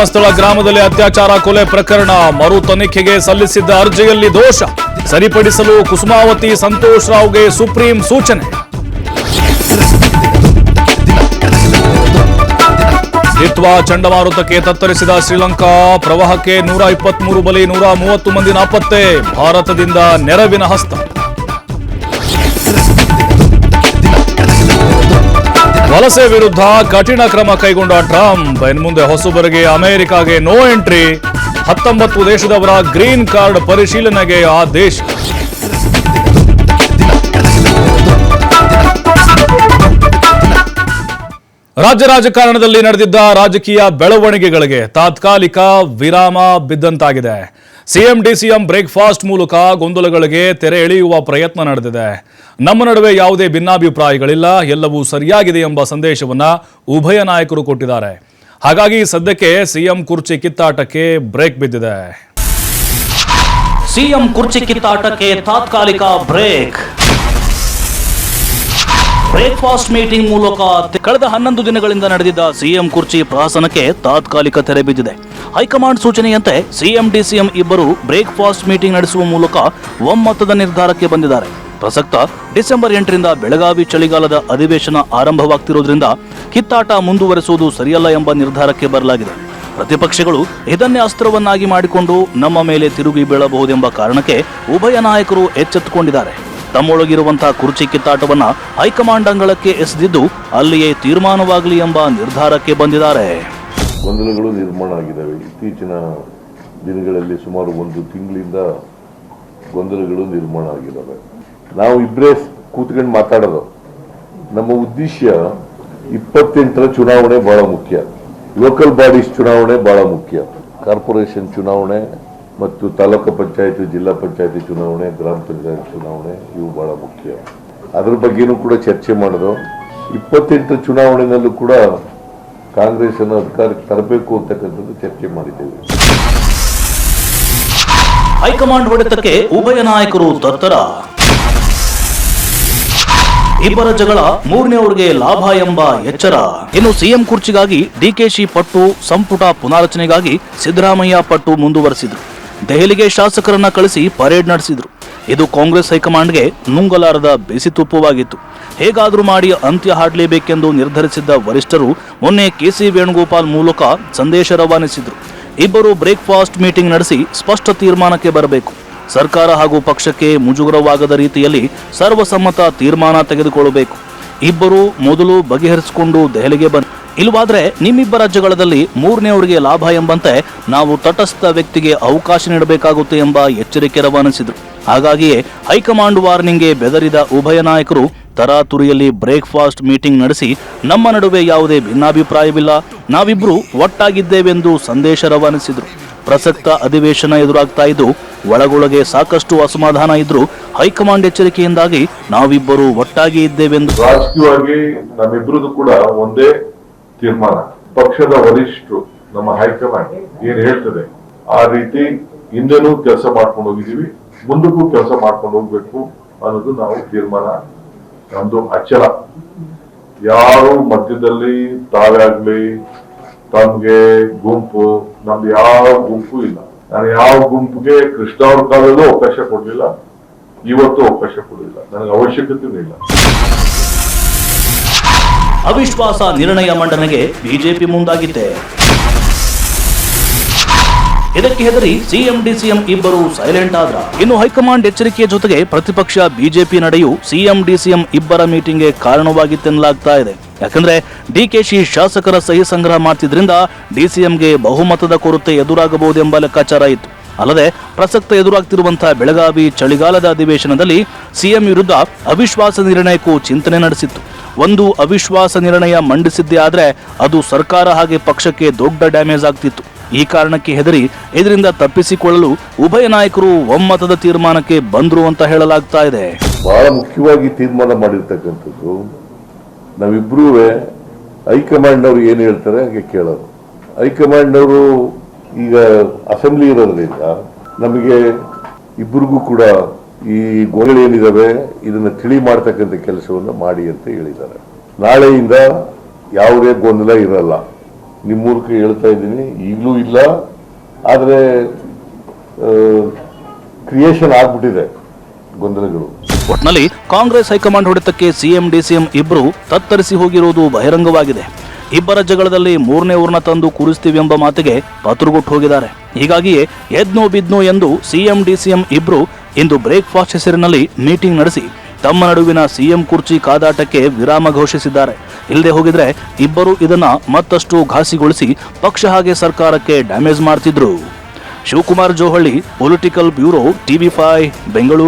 ಧರ್ಮಸ್ಥಳ ಗ್ರಾಮದಲ್ಲಿ ಅತ್ಯಾಚಾರ ಕೊಲೆ ಪ್ರಕರಣ ಮರು ತನಿಖೆಗೆ ಸಲ್ಲಿಸಿದ್ದ ಅರ್ಜಿಯಲ್ಲಿ ದೋಷ ಸರಿಪಡಿಸಲು ಕುಸುಮಾವತಿ ಸಂತೋಷ್ ರಾವ್ಗೆ ಸುಪ್ರೀಂ ಸೂಚನೆ. ಹಿತ್ವಾ ಚಂಡಮಾರುತಕ್ಕೆ ತತ್ತರಿಸಿದ ಶ್ರೀಲಂಕಾ, ಪ್ರವಾಹಕ್ಕೆ ನೂರ ಇಪ್ಪತ್ಮೂರು ಬಲಿ ನೂರ ಮೂವತ್ತು ಮಂದಿ ನಾಪತ್ತೆ, ಭಾರತದಿಂದ ನೆರವಿನ ಹಸ್ತ. ವಲಸೆ ವಿರುದ್ಧ ಕಠಿಣ ಕ್ರಮ ಕೈಗೊಂಡ ಟ್ರಂಪ್. ಇನ್ಮುಂದೆ ಹೊಸಬರಿಗೆ ಅಮೆರಿಕಾಗೆ ನೋ ಎಂಟ್ರಿ ಹತ್ತೊಂಬತ್ತು ದೇಶದವರ ಗ್ರೀನ್ ಕಾರ್ಡ್ ಪರಿಶೀಲನೆಗೆ ಆದೇಶ. ರಾಜ್ಯ ರಾಜಕಾರಣದಲ್ಲಿ ನಡೆದಿದ್ದ ರಾಜಕೀಯ ಬೆಳವಣಿಗೆಗಳಿಗೆ ತಾತ್ಕಾಲಿಕ ವಿರಾಮ ಬಿದ್ದಂತಾಗಿದೆ. ಸಿಎಂ ಡಿಸಿಎಂ ಬ್ರೇಕ್ಫಾಸ್ಟ್ ಮೂಲಕ ಗೊಂದಲಗಳಿಗೆ ತೆರೆ ಎಳೆಯುವ ಪ್ರಯತ್ನ ನಡೆದಿದೆ. ನಮ್ಮ ನಡುವೆ ಯಾವುದೇ ಭಿನ್ನಾಭಿಪ್ರಾಯಗಳಿಲ್ಲ, ಎಲ್ಲವೂ ಸರಿಯಾಗಿದೆ ಎಂಬ ಸಂದೇಶವನ್ನ ಉಭಯ ನಾಯಕರು ಕೊಟ್ಟಿದ್ದಾರೆ. ಹಾಗಾಗಿ ಸದ್ಯಕ್ಕೆ ಸಿಎಂ ಕುರ್ಚಿ ಕಿತ್ತಾಟಕ್ಕೆ ಬ್ರೇಕ್ ಬಿದ್ದಿದೆ. ಸಿಎಂ ಕುರ್ಚಿ ಕಿತ್ತಾಟಕ್ಕೆ ತಾತ್ಕಾಲಿಕ ಬ್ರೇಕ್. ಬ್ರೇಕ್ಫಾಸ್ಟ್ ಮೀಟಿಂಗ್ ಮೂಲಕ ಕಳೆದ ಹನ್ನೊಂದು ದಿನಗಳಿಂದ ನಡೆದಿದ್ದ ಸಿಎಂ ಕುರ್ಚಿ ಪ್ರಹಸನಕ್ಕೆ ತಾತ್ಕಾಲಿಕ ತೆರೆ ಬಿದ್ದಿದೆ. ಹೈಕಮಾಂಡ್ ಸೂಚನೆಯಂತೆ ಸಿಎಂ, ಡಿಸಿಎಂ ಇಬ್ಬರು ಬ್ರೇಕ್ಫಾಸ್ಟ್ ಮೀಟಿಂಗ್ ನಡೆಸುವ ಮೂಲಕ ಒಮ್ಮತದ ನಿರ್ಧಾರಕ್ಕೆ ಬಂದಿದ್ದಾರೆ. ಪ್ರಸಕ್ತ ಡಿಸೆಂಬರ್ ಎಂಟರಿಂದ ಬೆಳಗಾವಿ ಚಳಿಗಾಲದ ಅಧಿವೇಶನ ಆರಂಭವಾಗ್ತಿರೋದ್ರಿಂದ ಕಿತ್ತಾಟ ಮುಂದುವರೆಸುವುದು ಸರಿಯಲ್ಲ ಎಂಬ ನಿರ್ಧಾರಕ್ಕೆ ಬರಲಾಗಿದೆ. ಪ್ರತಿಪಕ್ಷಗಳು ಇದನ್ನೇ ಅಸ್ತ್ರವನ್ನಾಗಿ ಮಾಡಿಕೊಂಡು ನಮ್ಮ ಮೇಲೆ ತಿರುಗಿ ಬೀಳಬಹುದೆಂಬ ಕಾರಣಕ್ಕೆ ಉಭಯ ನಾಯಕರು ಎಚ್ಚೆತ್ತುಕೊಂಡಿದ್ದಾರೆ. ತಮ್ಮೊಳಗಿರುವಂತಹ ಕುರ್ಚಿ ಕಿತ್ತಾಟವನ್ನ ಹೈಕಮಾಂಡ್ ಅಂಗಳಕ್ಕೆ ಎಸೆದಿದ್ದು ಅಲ್ಲಿಯೇ ತೀರ್ಮಾನವಾಗಲಿ ಎಂಬ ನಿರ್ಧಾರಕ್ಕೆ ಬಂದಿದ್ದಾರೆ. ಗೊಂದಲಗಳು ನಿರ್ಮಾಣ ಆಗಿದ್ದಾವೆ. ಇತ್ತೀಚಿನ ದಿನಗಳಲ್ಲಿ ಸುಮಾರು ಒಂದು ತಿಂಗಳಿಂದ ಗೊಂದಲಗಳು ನಿರ್ಮಾಣ ಆಗಿದ್ದಾವೆ. ನಾವು ಇಬ್ಬರೇ ಕೂತ್ಕೊಂಡು ಮಾತಾಡೋದು. ನಮ್ಮ ಉದ್ದೇಶ ಇಪ್ಪತ್ತೆಂಟರ ಚುನಾವಣೆ ಬಹಳ ಮುಖ್ಯ. ಲೋಕಲ್ ಬಾಡೀಸ್ ಚುನಾವಣೆ ಬಹಳ ಮುಖ್ಯ. ಕಾರ್ಪೊರೇಷನ್ ಚುನಾವಣೆ ಮತ್ತು ತಾಲೂಕು ಪಂಚಾಯತಿ, ಜಿಲ್ಲಾ ಪಂಚಾಯತಿ ಚುನಾವಣೆ, ಗ್ರಾಮ ಪಂಚಾಯತ್ ಚುನಾವಣೆ ಇವು ಬಹಳ ಮುಖ್ಯ. ಅದ್ರ ಬಗ್ಗೆನೂ ಕೂಡ ಚರ್ಚೆ ಮಾಡೋದು. ಇಪ್ಪತ್ತೆಂಟರ ಚುನಾವಣೆಯಲ್ಲೂ ಕೂಡ ಕಾಂಗ್ರೆಸ್ ಅನ್ನು ಅಧಿಕಾರಕ್ಕೆ ತರಬೇಕು ಅಂತಕ್ಕಂಥದ್ದು ಚರ್ಚೆ ಮಾಡಿದ್ದೇವೆ. ಹೈಕಮಾಂಡ್ ಹೊಡೆತಕ್ಕೆ ಉಭಯ ನಾಯಕರು ತತ್ತರ. ಇಬ್ಬರ ಜಗಳ ಮೂರನೆಯವರಿಗೆ ಲಾಭ ಎಂಬ ಎಚ್ಚರ. ಇನ್ನು ಸಿಎಂ ಕುರ್ಚಿಗಾಗಿ ಡಿಕೆಶಿ ಪಟ್ಟು, ಸಂಪುಟ ಪುನಾರಚನೆಗಾಗಿ ಸಿದ್ದರಾಮಯ್ಯ ಪಟ್ಟು ಮುಂದುವರೆಸಿದ್ರು. ದೆಹಲಿಗೆ ಶಾಸಕರನ್ನ ಕಳಿಸಿ ಪರೇಡ್ ನಡೆಸಿದ್ರು. ಇದು ಕಾಂಗ್ರೆಸ್ ಹೈಕಮಾಂಡ್ಗೆ ನುಂಗಲಾರದ ಬಿಸಿ ತುಪ್ಪವಾಗಿತ್ತು. ಹೇಗಾದರೂ ಮಾಡಿ ಅಂತ್ಯ ಹಾಡಲೇಬೇಕೆಂದು ನಿರ್ಧರಿಸಿದ್ದ ವರಿಷ್ಠರು ಮೊನ್ನೆ ಕೆಸಿ ವೇಣುಗೋಪಾಲ್ ಮೂಲಕ ಸಂದೇಶ ರವಾನಿಸಿದರು. ಇಬ್ಬರು ಬ್ರೇಕ್ಫಾಸ್ಟ್ ಮೀಟಿಂಗ್ ನಡೆಸಿ ಸ್ಪಷ್ಟ ತೀರ್ಮಾನಕ್ಕೆ ಬರಬೇಕು. ಸರ್ಕಾರ ಹಾಗೂ ಪಕ್ಷಕ್ಕೆ ಮುಜುಗರವಾಗದ ರೀತಿಯಲ್ಲಿ ಸರ್ವಸಮ್ಮತ ತೀರ್ಮಾನ ತೆಗೆದುಕೊಳ್ಳಬೇಕು. ಇಬ್ಬರು ಮೊದಲು ಬಗೆಹರಿಸಿಕೊಂಡು ದೆಹಲಿಗೆ ಬಂದ ಇಲ್ಲವಾದ್ರೆ ನಿಮ್ಮಿಬ್ಬರ ರಾಜ್ಯಗಳಲ್ಲಿ ಮೂರನೇವರಿಗೆ ಲಾಭ ಎಂಬಂತೆ ನಾವು ತಟಸ್ಥ ವ್ಯಕ್ತಿಗೆ ಅವಕಾಶ ನೀಡಬೇಕಾಗುತ್ತೆ ಎಂಬ ಎಚ್ಚರಿಕೆ ರವಾನಿಸಿದರು. ಹಾಗಾಗಿಯೇ ಹೈಕಮಾಂಡ್ ವಾರ್ನಿಂಗ್ಗೆ ಬೆದರಿದ ಉಭಯ ನಾಯಕರು ತರಾತುರಿಯಲ್ಲಿ ಬ್ರೇಕ್ಫಾಸ್ಟ್ ಮೀಟಿಂಗ್ ನಡೆಸಿ ನಮ್ಮ ನಡುವೆ ಯಾವುದೇ ಭಿನ್ನಾಭಿಪ್ರಾಯವಿಲ್ಲ, ನಾವಿಬ್ರು ಒಟ್ಟಾಗಿದ್ದೇವೆಂದು ಸಂದೇಶ ರವಾನಿಸಿದರು. ಪ್ರಸಕ್ತ ಅಧಿವೇಶನ ಎದುರಾಗ್ತಾ ಇದ್ದು, ಒಳಗೊಳಗೆ ಸಾಕಷ್ಟು ಅಸಮಾಧಾನ ಇದ್ರು ಹೈಕಮಾಂಡ್ ಎಚ್ಚರಿಕೆಯಿಂದಾಗಿ ನಾವಿಬ್ಬರು ಒಟ್ಟಾಗಿ ಇದ್ದೇವೆಂದು ರಾಜಕೀಯವಾಗಿ ನಮ್ಮಿಬ್ಬರದು ಕೂಡ ಒಂದೇ ತೀರ್ಮಾನ. ಪಕ್ಷದ ವರಿಷ್ಠರು ನಮ್ಮ ಹೈಕಮಾಂಡ್ ಏನ್ ಹೇಳ್ತದೆ, ಆ ರೀತಿ ಹಿಂದೆನೂ ಕೆಲಸ ಮಾಡ್ಕೊಂಡು ಹೋಗಿದೀವಿ ಮುಂದಕ್ಕೂ ಕೆಲಸ ಮಾಡ್ಕೊಂಡು ಹೋಗ್ಬೇಕು ಅನ್ನೋದು ನಾವು ತೀರ್ಮಾನ ನಮ್ದು ಅಚಲ. ಯಾರು ಮಧ್ಯದಲ್ಲಿ ತಾವೇ ಆಗ್ಲಿ ತಮ್ಗೆ ಗುಂಪು, ನಮ್ದು ಯಾವ ಗುಂಪು ಇಲ್ಲ. ನಾನು ಯಾವ ಗುಂಪಿಗೆ ಕೃಷ್ಣ ಅವ್ರ ಕಾಲದಲ್ಲೂ ಅವಕಾಶ ಕೊಡ್ಲಿಲ್ಲ, ಇವತ್ತು ಅವಕಾಶ ಕೊಡಲಿಲ್ಲ. ನನಗೆ ಅವಶ್ಯಕತೆ ಇಲ್ಲ. ಅವಿಶ್ವಾಸ ನಿರ್ಣಯ ಮಂಡನೆಗೆ ಬಿಜೆಪಿ ಮುಂದಾಗಿದೆ. ಇದಕ್ಕೆ ಹೆದರಿ ಸಿಎಂ, ಡಿಸಿಎಂ ಇಬ್ಬರು ಸೈಲೆಂಟ್ ಆದ್ರ. ಇನ್ನು ಹೈಕಮಾಂಡ್ ಎಚ್ಚರಿಕೆಯ ಜೊತೆಗೆ ಪ್ರತಿಪಕ್ಷ ಬಿಜೆಪಿ ನಡೆಯು ಸಿಎಂ, ಡಿಸಿಎಂ ಇಬ್ಬರ ಮೀಟಿಂಗ್ಗೆ ಕಾರಣವಾಗಿತ್ತೆನ್ನಲಾಗ್ತಾ ಇದೆ. ಯಾಕಂದ್ರೆ ಡಿಕೆಶಿ ಶಾಸಕರ ಸಹಿ ಸಂಗ್ರಹ ಮಾಡ್ತಿದ್ರಿಂದ ಡಿಸಿಎಂಗೆ ಬಹುಮತದ ಕೊರತೆ ಎದುರಾಗಬಹುದೆಂಬ ಲೆಕ್ಕಾಚಾರ ಇತ್ತು. ಅಲ್ಲದೆ ಪ್ರಸಕ್ತ ಎದುರಾಗ್ತಿರುವಂತಹ ಬೆಳಗಾವಿ ಚಳಿಗಾಲದ ಅಧಿವೇಶನದಲ್ಲಿ ಸಿಎಂ ವಿರುದ್ಧ ಅವಿಶ್ವಾಸ ನಿರ್ಣಯಕ್ಕೂ ಚಿಂತನೆ ನಡೆಸಿತ್ತು. ಒಂದು ಅವಿಶ್ವಾಸ ನಿರ್ಣಯ ಮಂಡಿಸಿದ್ದೇ ಆದರೆ ಅದು ಸರ್ಕಾರ ಹಾಗೆ ಪಕ್ಷಕ್ಕೆ ದೊಡ್ಡ ಡ್ಯಾಮೇಜ್ ಆಗ್ತಿತ್ತು. ಈ ಕಾರಣಕ್ಕೆ ಹೆದರಿ ಇದರಿಂದ ತಪ್ಪಿಸಿಕೊಳ್ಳಲು ಉಭಯ ನಾಯಕರು ಒಮ್ಮತದ ತೀರ್ಮಾನಕ್ಕೆ ಬಂದರು ಅಂತ ಹೇಳಲಾಗ್ತಾ ಇದೆ. ಬಹಳ ಮುಖ್ಯವಾಗಿ ತೀರ್ಮಾನ ಮಾಡಿರ್ತಕ್ಕಂಥದ್ದು ನಾವಿಬ್ಬರೂ ಹೈಕಮಾಂಡ್ ಅವರು ಏನು ಹೇಳ್ತಾರೆ ಹಾಗೆ ಕೇಳೋದು. ಹೈಕಮಾಂಡ್ನವರು ಈಗ ಅಸೆಂಬ್ಲಿ ಇರೋದ್ರಿಂದ ನಮಗೆ ಇಬ್ಬರಿಗೂ ಕೂಡ ಈ ಗೊರಳು ಏನಿದ್ದಾವೆ ಇದನ್ನು ತಿಳಿ ಮಾಡ್ತಕ್ಕಂಥ ಕೆಲಸವನ್ನು ಮಾಡಿ ಅಂತ ಹೇಳಿದ್ದಾರೆ. ನಾಳೆಯಿಂದ ಯಾವುದೇ ಗೊಂದಲ ಇರಲ್ಲ. ನಿಮ್ಮ ಮೂಲಕ ಹೇಳ್ತಾ ಇದ್ದೀನಿ, ಈಗಲೂ ಇಲ್ಲ. ಆದರೆ ಕ್ರಿಯೇಷನ್ ಆಗ್ಬಿಟ್ಟಿದೆ ಗೊಂದಲಗಳು. ಒಟ್ನಲ್ಲಿ ಕಾಂಗ್ರೆಸ್ ಹೈಕಮಾಂಡ್ ಹೊಡೆತಕ್ಕೆ ಸಿಎಂ, ಡಿಸಿಎಂ ಇಬ್ಬರು ತತ್ತರಿಸಿ ಹೋಗಿರುವುದು ಬಹಿರಂಗವಾಗಿದೆ. ಇಬ್ಬರ ಜಗಳದಲ್ಲಿ ಮೂರನೇ ಊರ್ನ ತಂದು ಕೂರಿಸ್ತೀವಿ ಎಂಬ ಮಾತಿಗೆ ಪತ್ರಗೊಟ್ಟು ಹೋಗಿದ್ದಾರೆ. ಹೀಗಾಗಿಯೇ ಎದ್ನೋ ಬಿದ್ನೋ ಎಂದು ಸಿಎಂ, ಡಿಸಿಎಂ ಇಬ್ರು ಇಂದು ಬ್ರೇಕ್ಫಾಸ್ಟ್ ಹೆಸರಿನಲ್ಲಿ ಮೀಟಿಂಗ್ ನಡೆಸಿ ತಮ್ಮ ನಡುವಿನ ಸಿಎಂ ಕುರ್ಚಿ ಕಾದಾಟಕ್ಕೆ ವಿರಾಮ ಘೋಷಿಸಿದ್ದಾರೆ. ಇಲ್ಲದೆ ಹೋಗಿದ್ರೆ ಇಬ್ಬರು ಇದನ್ನ ಮತ್ತಷ್ಟು ಘಾಸಿಗೊಳಿಸಿ ಪಕ್ಷ ಹಾಗೆ ಸರ್ಕಾರಕ್ಕೆ ಡ್ಯಾಮೇಜ್ ಮಾಡ್ತಿದ್ರು. Shivakumar Johalli, political bureau, TV five Bengaluru.